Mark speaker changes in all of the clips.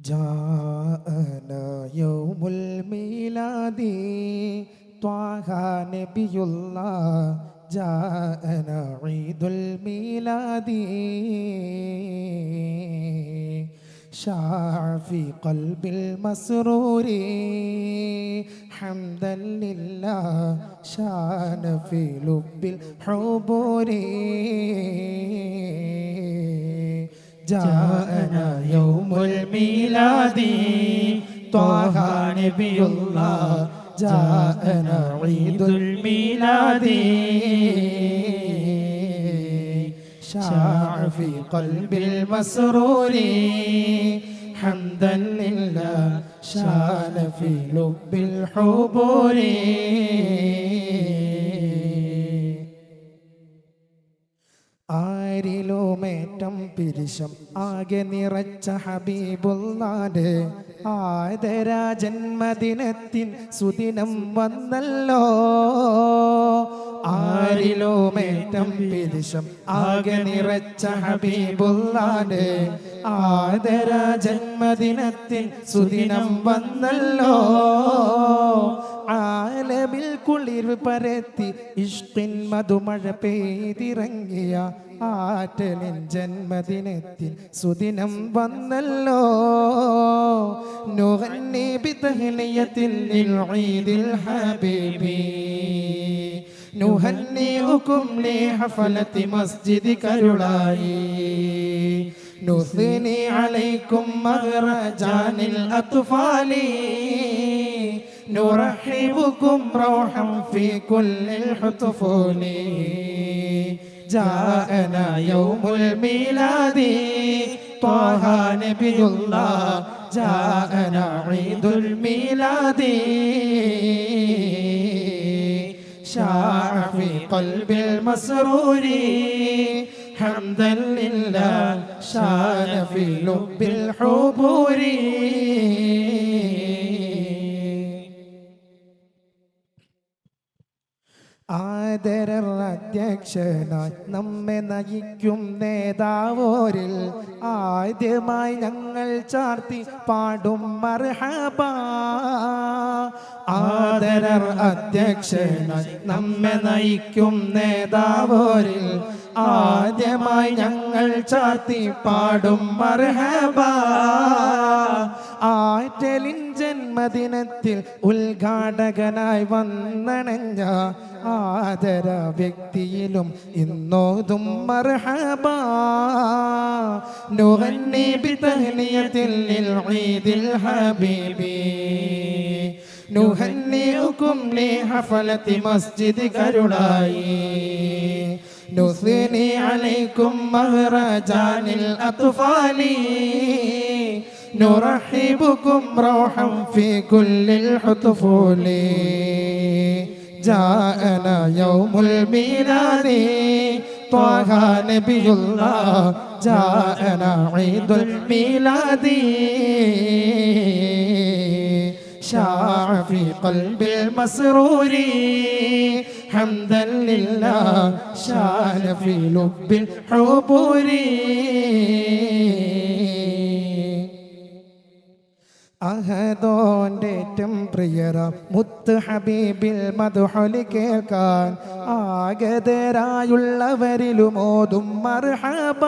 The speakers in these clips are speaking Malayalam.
Speaker 1: جاءنا يوم الميلاد طه نبي الله جاءنا عيد الميلاد. شاع في قلب المسرور. حمدا لله شان في لب الحبور. جاءنا يوم الميلاد طه نبي الله. جاءنا عيد الميلاد. شاع في قلب المسرور. حمدا لله شان في لب الحبور ആരിലുമേറ്റം പിരിശം ആകെ നിറച്ച ഹബീബുള്ളാന്റെ ആദരാ ജന്മദിനത്തിൻ സുദിനം വന്നല്ലോ ആരിലുമേറ്റം പിരിശം ആകെ നിറച്ച ഹബീബുള്ളാന്റെ ആദര ജന്മദിനത്തിൽ സുദിനം വന്നല്ലോ. ആലമിൽ കുളിർ പരത്തി ഇഷ്ടിൻ മധുമഴ പെയ്തിറങ്ങിയ ആറ്റലിൻ ജന്മദിനത്തിൽ സുദിനം വന്നല്ലോ. നുഹന്നി ബിതഹ്നിയത്തിൽ ഹബീബീ ഹബീബി. نهنئكم لحفلة مسجد كرلاي نثني عليكم مهرجان الأطفال نرحبكم روحا في كل الحتفول جاءنا يوم الميلاد طه نبي الله جاءنا عيد الميلاد شاع في قلب المسرور حمدا لله شان في لب الحبور ആദരർ അധ്യക്ഷനായി നമ്മെ നയിക്കും നേതാവോരിൽ ആദ്യമായി ഞങ്ങൾ ചാർത്തി പാടും മർഹബ ആദരർ അധ്യക്ഷനായി നമ്മെ നയിക്കും നേതാവോരിൽ ആദ്യമായി ഞങ്ങൾ ചാത്തി പാടും മർഹബ. ആറ്റലിൻ ജന്മദിനത്തിൽ ഉദ്ഘാടകനായി വന്നണഞ്ഞ ആദര വ്യക്തിയിലും ഇന്നോതും മർഹബ. നുഹന്നി ബിതഹ്നിയത്തിൽ ഹബീബി. نهنئكم لحفلة مسجد كرلاي نثني عليكم مهرجان الأطفال. نرحبكم روحا في كل الحتفول جاءنا يوم الميلاد. طه نبي الله. جاءنا عيد الميلاد. شاع في قلب المسرور حمدا لله شان في لب الحبور. അഹദോന്റെറ്റം പ്രിയറ മുത്ത് ഹബീബിൽ മധുഹൊലി കേൾക്കാൻ ആഗതരായുള്ളവരിലും ഓതും മർഹബ.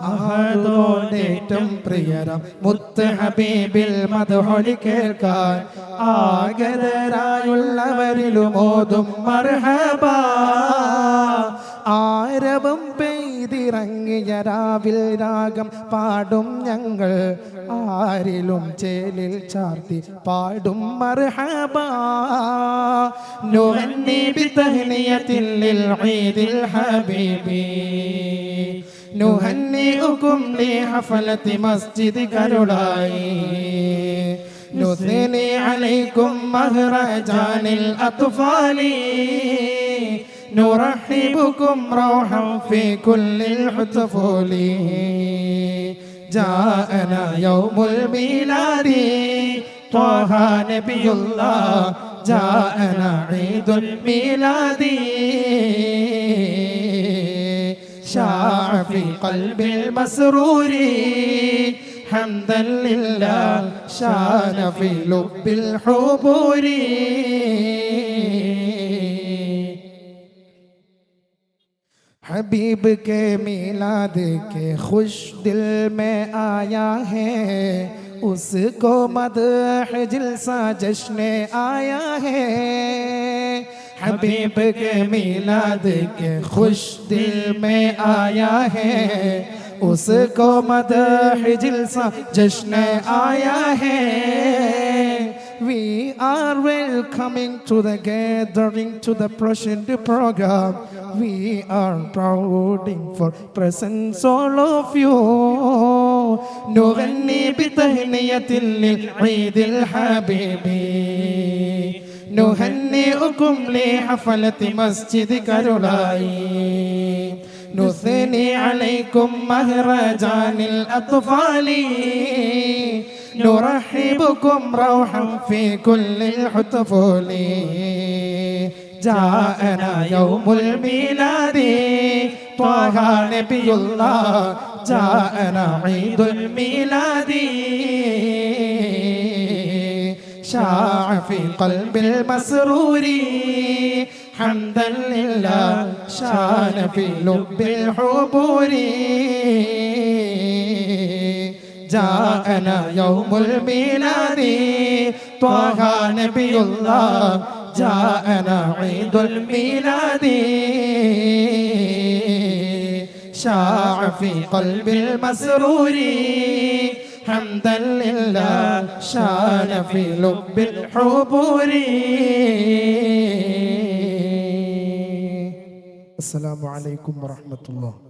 Speaker 1: അഹദോന്റെറ്റം പ്രിയറ മുത്ത് ഹബീബിൽ മധുഹൊലി കേൾക്കാൻ ആഗതരായുള്ളവരിലും ഓതും മർഹബ. ആരവം പെയ്തിറങ്ങിയ രാവിൽ രാഗം പാടും ഞങ്ങൾ ആരിലും ചേലിൽ ചാർത്തി പാടും മർഹബ نغني بتهنية للعيد الحبيبي نهنئكم لحفلة مسجد كرلاي نثني عليكم مهرجان الأطفال نرحبكم روحا في كل الحتفول جاءنا يوم الميلاد. طه نبي الله. جاءنا عيد الميلاد. شاع في قلب المسرور. حمدا لله. شان في لب الحبور. हबीब के मिलाद के खुश दिल में आया है। उसको मद जिलसा जश्न आया है। हबीब के मिलाद के खुश दिल में आया है। उसको मद जिलसा जश्न आया है। We are welcoming to the gathering to the present program. We are prouding for presence all of you. نغني بتهنية للعيد الحبيب نهنئكم لحفلة مسجد كارولاي نثني عليكم مهرجان الأطفال نرحبكم روحا في كل الحتفول جاءنا يوم الميلاد. طه نبي الله. جاءنا عيد الميلاد. شاع في قلب المسرور. حمدا لله. شان في لب الحبور. جاءنا يوم الميلاد. طه نبي الله جاءنا عيد الميلاد. شاع في قلب المسرور. حمدا لله شان في لب الحبور. السلام عليكم ورحمة الله.